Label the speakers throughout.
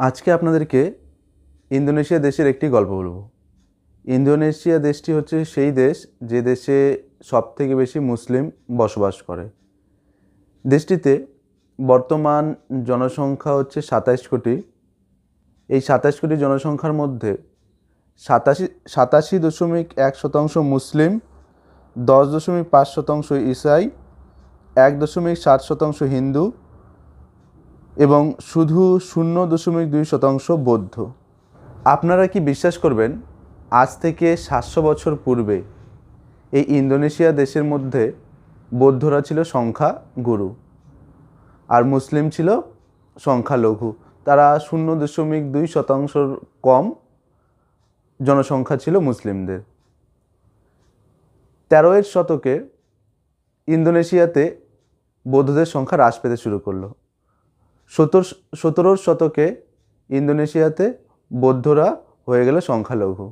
Speaker 1: আজকে আপনাদেরকে ইন্দোনেশিয়া দেশের একটি গল্প বলব। ইন্দোনেশিয়া দেশটি হচ্ছে সেই দেশ যে দেশে সবথেকে বেশি মুসলিম বসবাস করে। দেশটিতে বর্তমান জনসংখ্যা হচ্ছে সাতাশ কোটি। এই সাতাশ কোটি জনসংখ্যার মধ্যে সাতাশি সাতাশি দশমিক এক শতাংশ মুসলিম, দশ দশমিক পাঁচ শতাংশ ইসাই, এক দশমিক সাত শতাংশ হিন্দু এবং শুধু শূন্য দশমিক দুই শতাংশ বৌদ্ধ। আপনারা কি বিশ্বাস করবেন, আজ থেকে সাতশো বছর পূর্বে এই ইন্দোনেশিয়া দেশের মধ্যে বৌদ্ধরা ছিল সংখ্যা গুরু আর মুসলিম ছিল সংখ্যালঘু। তারা শূন্য দশমিক দুই শতাংশর কম জনসংখ্যা ছিল মুসলিমদের। তেরোয়ের শতকে ইন্দোনেশিয়াতে বৌদ্ধদের সংখ্যা হ্রাস পেতে শুরু করল। সতেরো শতকে ইন্দোনেশিয়াতে বৌদ্ধরা হয়ে গেল সংখ্যালঘু।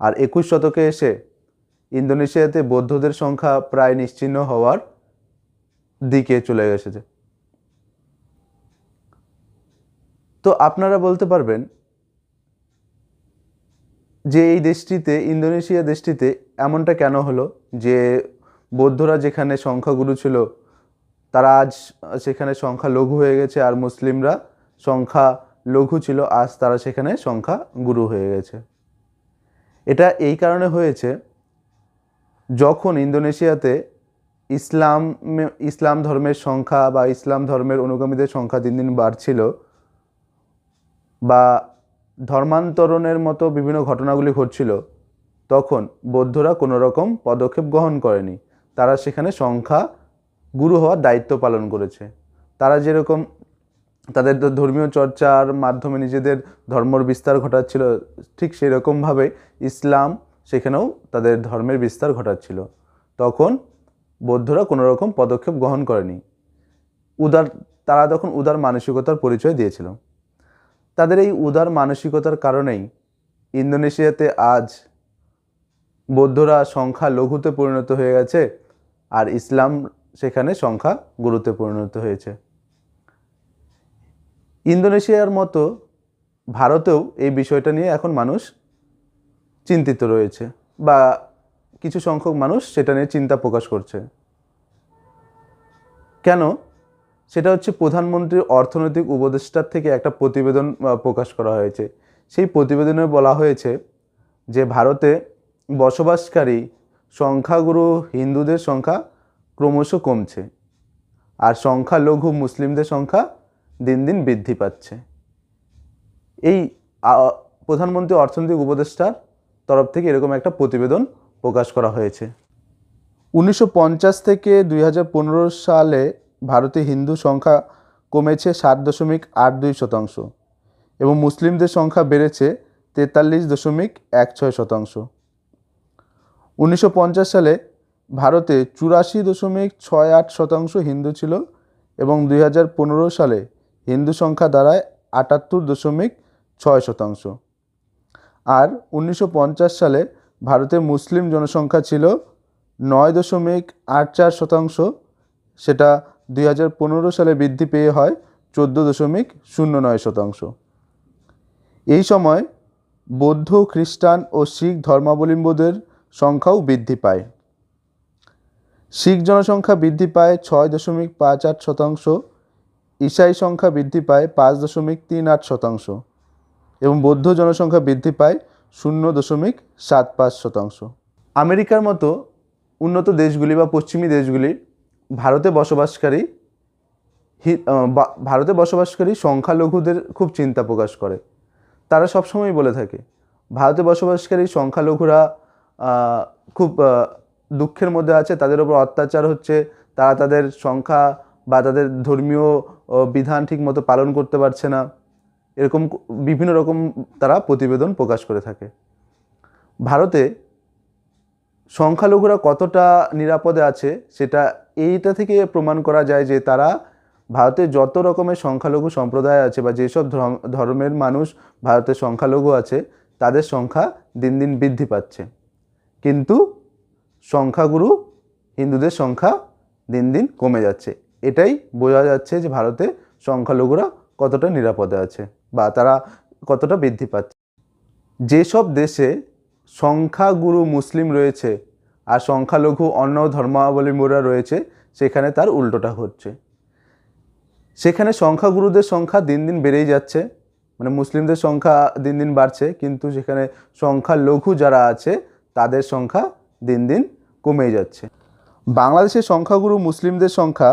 Speaker 1: আর একুশ শতকে এসে ইন্দোনেশিয়াতে বৌদ্ধদের সংখ্যা প্রায় নিশ্চিহ্ন হওয়ার দিকে চলে গেছে তো আপনারা বলতে পারবেন যে এই দেশটিতে, ইন্দোনেশিয়া দেশটিতে এমনটা কেন হলো যে বৌদ্ধরা যেখানে সংখ্যাগুরু ছিল তারা আজ সেখানে সংখ্যা লঘু হয়ে গেছে আর মুসলিমরা সংখ্যা লঘু ছিল, আজ তারা সেখানে সংখ্যা গুরু হয়ে গেছে। এটা এই কারণে হয়েছে, যখন ইন্দোনেশিয়াতে ইসলাম ইসলাম ধর্মের সংখ্যা বা ইসলাম ধর্মের অনুগামীদের সংখ্যা দিন দিন বাড়ছিল বা ধর্মান্তরণের মতো বিভিন্ন ঘটনাগুলি ঘটছিল, তখন বৌদ্ধরা কোনো রকম পদক্ষেপ গ্রহণ করেনি। তারা সেখানে সংখ্যা গুরু হওয়ার দায়িত্ব পালন করেছে। তারা যেরকম তাদের ধর্মীয় চর্চার মাধ্যমে নিজেদের ধর্মর বিস্তার ঘটাচ্ছিল, ঠিক সেরকমভাবে ইসলাম সেখানেও তাদের ধর্মের বিস্তার ঘটাচ্ছিল। তখন বৌদ্ধরা কোনো রকম পদক্ষেপ গ্রহণ করেনি। উদার, তারা তখন উদার মানসিকতার পরিচয় দিয়েছিল। তাদের এই উদার মানসিকতার কারণেই ইন্দোনেশিয়াতে আজ বৌদ্ধরা সংখ্যা লঘুতে পরিণত হয়ে গেছে, আর ইসলাম সেখানে সংখ্যা গুরুতে পরিণত হয়েছে। ইন্দোনেশিয়ার মতো ভারতেও এই বিষয়টা নিয়ে এখন মানুষ চিন্তিত রয়েছে বা কিছু সংখ্যক মানুষ সেটা নিয়ে চিন্তা প্রকাশ করছে। কেন? সেটা হচ্ছে প্রধানমন্ত্রীর অর্থনৈতিক উপদেষ্টার থেকে একটা প্রতিবেদন প্রকাশ করা হয়েছে। সেই প্রতিবেদনে বলা হয়েছে যে ভারতে বসবাসকারী সংখ্যাগুরু হিন্দুদের সংখ্যা ক্রমশ কমছে। আর সংখ্যালঘু মুসলিমদের সংখ্যা দিন দিন বৃদ্ধি পাচ্ছে। এই প্রধানমন্ত্রী অর্থনৈতিক উপদেষ্টার তরফ থেকে এরকম একটা প্রতিবেদন প্রকাশ করা হয়েছে। উনিশশো পঞ্চাশ থেকে দুই হাজার পনেরো সালে ভারতে হিন্দু সংখ্যা কমেছে সাত দশমিক আট দুই শতাংশ এবং মুসলিমদের সংখ্যা বেড়েছে তেতাল্লিশ দশমিক এক ছয় শতাংশ। উনিশশো পঞ্চাশ সালে ভারতে চুরাশি দশমিক ছয় আট শতাংশ হিন্দু ছিল এবং দুই হাজার পনেরো সালে হিন্দু সংখ্যা দাঁড়ায় আটাত্তর দশমিক ছয় শতাংশ। আর উনিশশো পঞ্চাশ সালে ভারতে মুসলিম জনসংখ্যা ছিল নয় দশমিক আট চার শতাংশ, সেটা দুই হাজার পনেরো সালে বৃদ্ধি পেয়ে হয় চোদ্দ দশমিক শূন্য নয় শতাংশ। এই সময় বৌদ্ধ, খ্রিস্টান ও শিখ ধর্মাবলম্বীদের সংখ্যাও বৃদ্ধি পায়। শিখ জনসংখ্যা বৃদ্ধি পায় ছয় দশমিক পাঁচ আট শতাংশ, ইসাই সংখ্যা বৃদ্ধি পায় পাঁচ দশমিক তিন আট শতাংশ এবং বৌদ্ধ জনসংখ্যা বৃদ্ধি পায় শূন্য দশমিক সাত পাঁচ শতাংশ। আমেরিকার মতো উন্নত দেশগুলি বা পশ্চিমী দেশগুলি ভারতে বসবাসকারী ভারতে বসবাসকারী সংখ্যালঘুদের খুব চিন্তা প্রকাশ করে। তারা সবসময় বলে থাকে, ভারতে বসবাসকারী সংখ্যালঘুরা খুব দুঃখের মধ্যে আছে, তাদের ওপর অত্যাচার হচ্ছে, তারা তাদের সংখ্যা বা তাদের ধর্মীয় বিধান ঠিক মতো পালন করতে পারছে না। এরকম বিভিন্ন রকম তারা প্রতিবেদন প্রকাশ করে থাকে। ভারতে সংখ্যালঘুরা কতটা নিরাপদে আছে, সেটা এইটা থেকে প্রমাণ করা যায় যে তারা ভারতে যত রকমের সংখ্যালঘু সম্প্রদায় আছে বা যেসব ধর্মের মানুষ ভারতে সংখ্যালঘু আছে, তাদের সংখ্যা দিন দিন বৃদ্ধি পাচ্ছে। কিন্তু সংখ্যাগুরু হিন্দুদের সংখ্যা দিন দিন কমে যাচ্ছে। এটাই বোঝা যাচ্ছে যে ভারতে সংখ্যালঘুরা কতটা নিরাপদে আছে বা তারা কতটা বৃদ্ধি পাচ্ছে। যেসব দেশে সংখ্যাগুরু মুসলিম রয়েছে আর সংখ্যালঘু অন্য ধর্মাবলম্বীরা রয়েছে, সেখানে তার উল্টোটা হচ্ছে। সেখানে সংখ্যাগুরুদের সংখ্যা দিন দিন বেড়েই যাচ্ছে মানে মুসলিমদের সংখ্যা দিন দিন বাড়ছে, কিন্তু সেখানে সংখ্যালঘু যারা আছে, তাদের সংখ্যা দিন দিন কমেই যাচ্ছে। বাংলাদেশের সংখ্যাগুরু মুসলিমদের সংখ্যা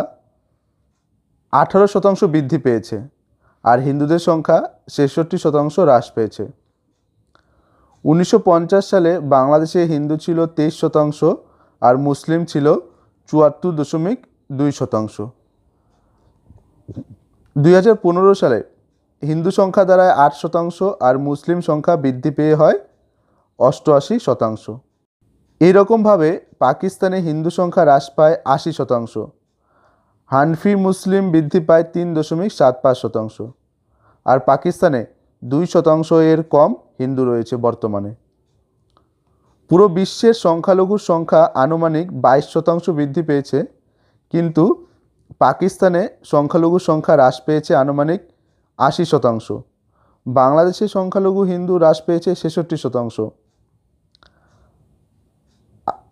Speaker 1: আঠারো শতাংশ বৃদ্ধি পেয়েছে আর হিন্দুদের সংখ্যা ছেষট্টি শতাংশ হ্রাস পেয়েছে। উনিশশো পঞ্চাশ সালে বাংলাদেশে হিন্দু ছিল তেইশ শতাংশ আর মুসলিম ছিল চুয়াত্তর দশমিক দুই শতাংশ। দুই হাজার পনেরো সালে হিন্দু সংখ্যা দ্বারায় আট শতাংশ আর মুসলিম সংখ্যা বৃদ্ধি পেয়ে হয় অষ্টআশি শতাংশ। এইরকমভাবে পাকিস্তানে হিন্দু সংখ্যা হ্রাস পায় আশি শতাংশ। হানফি মুসলিম বৃদ্ধি পায় তিন দশমিক সাত পাঁচ শতাংশ। আর পাকিস্তানে দুই শতাংশ এর কম হিন্দু রয়েছে বর্তমানে। পুরো বিশ্বের সংখ্যালঘুর সংখ্যা আনুমানিক বাইশ শতাংশ বৃদ্ধি পেয়েছে, কিন্তু পাকিস্তানে সংখ্যালঘু সংখ্যা হ্রাস পেয়েছে আনুমানিক আশি শতাংশ। বাংলাদেশে সংখ্যালঘু হিন্দু হ্রাস পেয়েছে ছেষট্টি শতাংশ।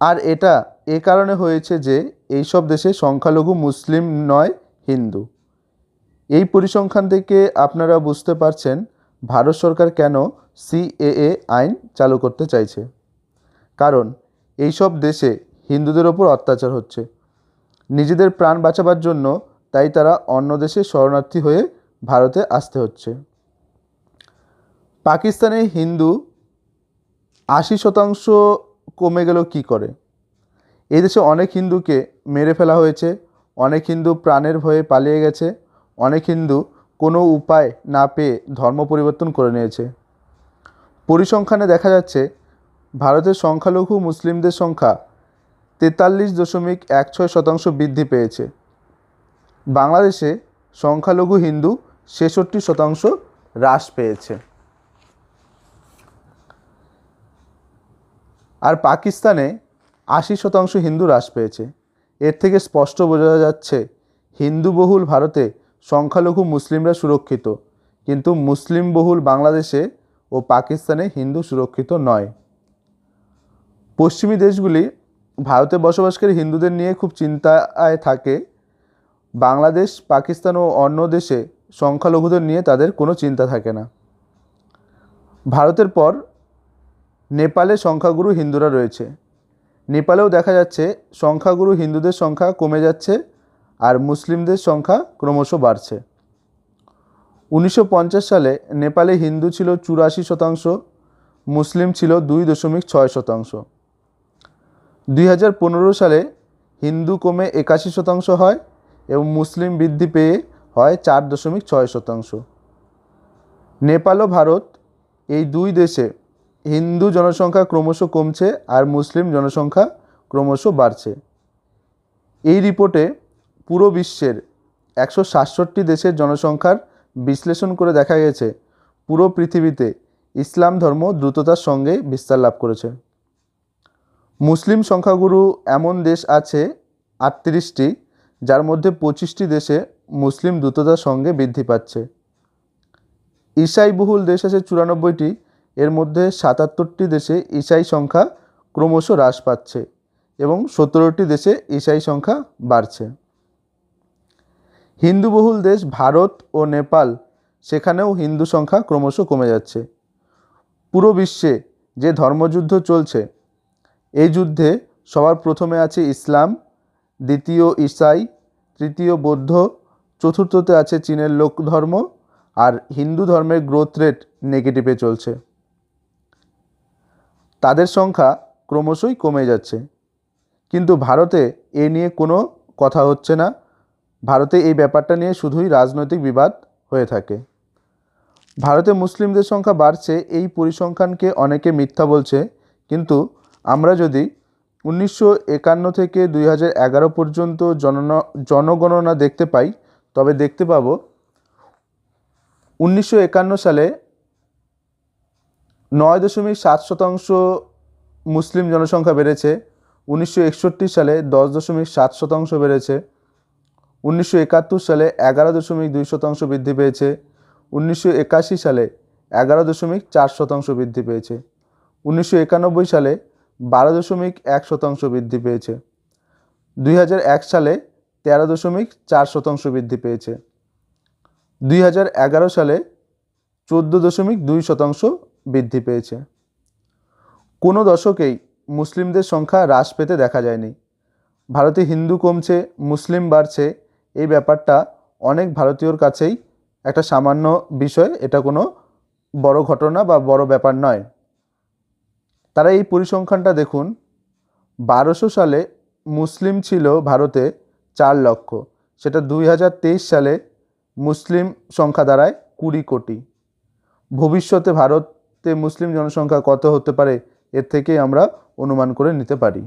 Speaker 1: আর এটা এ কারণে হয়েছে যে এইসব দেশে সংখ্যালঘু মুসলিম নয়, হিন্দু। এই পরিসংখ্যান থেকে আপনারা বুঝতে পারছেন ভারত সরকার কেন সিএএ আইন চালু করতে চাইছে। কারণ এইসব দেশে হিন্দুদের ওপর অত্যাচার হচ্ছে। নিজেদের প্রাণ বাঁচাবার জন্য তাই তারা অন্য দেশে শরণার্থী হয়ে ভারতে আসতে হচ্ছে। পাকিস্তানে হিন্দু আশি শতাংশ কমে গেল কি করে? এই দেশে অনেক হিন্দুকে মেরে ফেলা হয়েছে, অনেক হিন্দু প্রাণের ভয়ে পালিয়ে গেছে, অনেক হিন্দু কোনো উপায় না পেয়ে ধর্ম পরিবর্তন করে নিয়েছে। পরিসংখ্যানে দেখা যাচ্ছে, ভারতের সংখ্যালঘু মুসলিমদের সংখ্যা তেতাল্লিশ দশমিক এক ছয় শতাংশ বৃদ্ধি পেয়েছে। বাংলাদেশে সংখ্যালঘু হিন্দু ছেষট্টি শতাংশ হ্রাস পেয়েছে। আর পাকিস্তানে আশি শতাংশ হিন্দু হ্রাস পেয়েছে। এর থেকে স্পষ্ট বোঝা যাচ্ছে হিন্দু বহুল ভারতে সংখ্যালঘু মুসলিমরা সুরক্ষিত, কিন্তু মুসলিম বহুল বাংলাদেশে ও পাকিস্তানে হিন্দু সুরক্ষিত নয়। পশ্চিমী দেশগুলি ভারতে বসবাসকারী হিন্দুদের নিয়ে খুব চিন্তায় থাকে। বাংলাদেশ, পাকিস্তান ও অন্য দেশে সংখ্যালঘুদের নিয়ে তাদের কোনো চিন্তা থাকে না। ভারতের পর নেপালে সংখ্যাগুরু হিন্দুরা রয়েছে। নেপালেও দেখা যাচ্ছে সংখ্যাগুরু হিন্দুদের সংখ্যা কমে যাচ্ছে আর মুসলিমদের সংখ্যা ক্রমশ বাড়ছে। উনিশশো পঞ্চাশ সালে নেপালে হিন্দু ছিল চুরাশি শতাংশ, মুসলিম ছিল দুই দশমিক ছয় শতাংশ। দুই হাজার পনেরো সালে হিন্দু কমে একাশি শতাংশ হয় এবং মুসলিম বৃদ্ধি পেয়ে হয় চার দশমিক ছয় শতাংশ। নেপাল ও ভারত এই দুই দেশে হিন্দু জনসংখ্যা ক্রমশ কমছে আর মুসলিম জনসংখ্যা ক্রমশ বাড়ছে। এই রিপোর্টে পুরো বিশ্বের একশো সাতষট্টি দেশের জনসংখ্যার বিশ্লেষণ করে দেখা গেছে, পুরো পৃথিবীতে ইসলাম ধর্ম দ্রুততার সঙ্গে বিস্তার লাভ করেছে। মুসলিম সংখ্যাগুরু এমন দেশ আছে আটত্রিশটি, যার মধ্যে পঁচিশটি দেশে মুসলিম দ্রুততার সঙ্গে বৃদ্ধি পাচ্ছে। ঈসাই বহুল দেশ আছে চুরানব্বইটি এর মধ্যে সাতাত্তরটি দেশে ঈসাই সংখ্যা ক্রমশ হ্রাস পাচ্ছে এবং সতেরোটি দেশে ঈসাই সংখ্যা বাড়ছে। হিন্দু বহুল দেশ ভারত ও নেপাল, সেখানেও হিন্দু সংখ্যা ক্রমশ কমে যাচ্ছে। পুরো বিশ্বে যে ধর্মযুদ্ধ চলছে, এই যুদ্ধে সবার প্রথমে আছে ইসলাম, দ্বিতীয় ইসাই, তৃতীয় বৌদ্ধ, চতুর্থতে আছে চীনের লোক ধর্ম আর হিন্দু ধর্মের গ্রোথ রেট নেগেটিভে চলছে। তাদের সংখ্যা ক্রমশই কমে যাচ্ছে। কিন্তু ভারতে এ নিয়ে কোনো কথা হচ্ছে না। ভারতে এই ব্যাপারটা নিয়ে শুধুই রাজনৈতিক বিবাদ হয়ে থাকে। ভারতে মুসলিমদের সংখ্যা বাড়ছে, এই পরিসংখ্যানকে অনেকে মিথ্যা বলছে। কিন্তু আমরা যদি উনিশশো একান্ন থেকে দুই এগারো পর্যন্ত জনগণনা দেখতে পাই, তবে দেখতে পাবো, উনিশশো একান্ন সালে নয় দশমিক সাত শতাংশ মুসলিম জনসংখ্যা বেড়েছে। উনিশশো একষট্টি সালে দশ দশমিক সাত শতাংশ বেড়েছে। উনিশশো একাত্তর সালে এগারো দশমিক দুই শতাংশ বৃদ্ধি পেয়েছে। উনিশশো একাশি সালে এগারো দশমিক চার শতাংশ বৃদ্ধি পেয়েছে। উনিশশো একানব্বই সালে বারো দশমিক এক শতাংশ বৃদ্ধি পেয়েছে। দুই হাজার এক সালে তেরো দশমিক চার শতাংশ বৃদ্ধি পেয়েছে। দুই হাজার এগারো সালে চোদ্দ দশমিক দুই শতাংশ বৃদ্ধি পেয়েছে। কোনো দশকেই মুসলিমদের সংখ্যা হ্রাস পেতে দেখা যায়নি। ভারতে হিন্দু কমছে, মুসলিম বাড়ছে, এই ব্যাপারটা অনেক ভারতীয়র কাছেই একটা সামান্য বিষয়, এটা কোনো বড় ঘটনা বা বড় ব্যাপার নয়। তারা এই পরিসংখ্যানটা দেখুন, বারোশো সালে মুসলিম ছিল ভারতে চার লক্ষ, সেটা দুই হাজার তেইশ সালে মুসলিম সংখ্যা দাঁড়ায় কুড়ি কোটি। ভবিষ্যতে ভারতে মুসলিম জনসংখ্যা কত হতে পারে? এর থেকে আমরা অনুমান করে নিতে পারি।